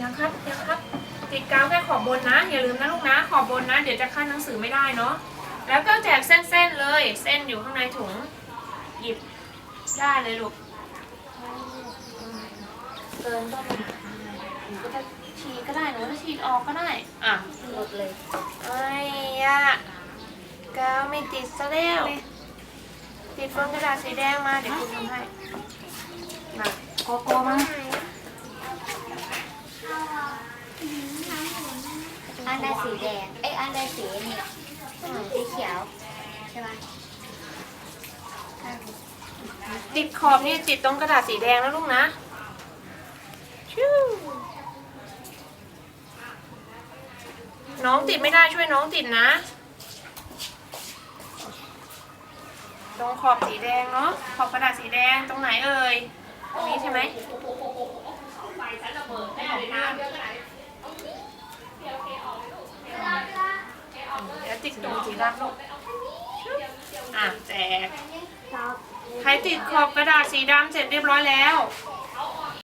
ยังครับยังครับ ติดกาวแค่ขอบบนนะ อย่าลืมนะลูกนะ ขอบบนนะ เดี๋ยวจะขั้นหนังสือไม่ได้เนาะแล้วก็แจกเส้นๆเลย เส้นอยู่ข้างในถุง หยิบได้เลยลูกเกินก็ไม่หนูก็จะฉีดก็ได้หนูจะฉีดออกก็ได้ อะหมดเลยไอ้ยะกาวไม่ติดซะแล้วติดบนกระดาษสีแดงมาเดี๋ยวคุณทำให้มา โกโก้มั้ง อันใดสีแดง เอ้ยอันใดสีนี่สีเขียว ใช่ไหมติดขอบนี่ติดตรงกระดาษสีแดงแล้วลูกนะชิวน้องติดไม่ได้ช่วยน้องติดนะ ตรงขอบสีแดงเนาะขอบกระดาษสีแดงตรงไหนเอ่ยตรงนี้ใช่ไหมเดี๋ ยวติดตรงสีดำลูกอะแจกใครติดขอบกระดาษสีดำเสร็จเรียบร้อยแล้วเ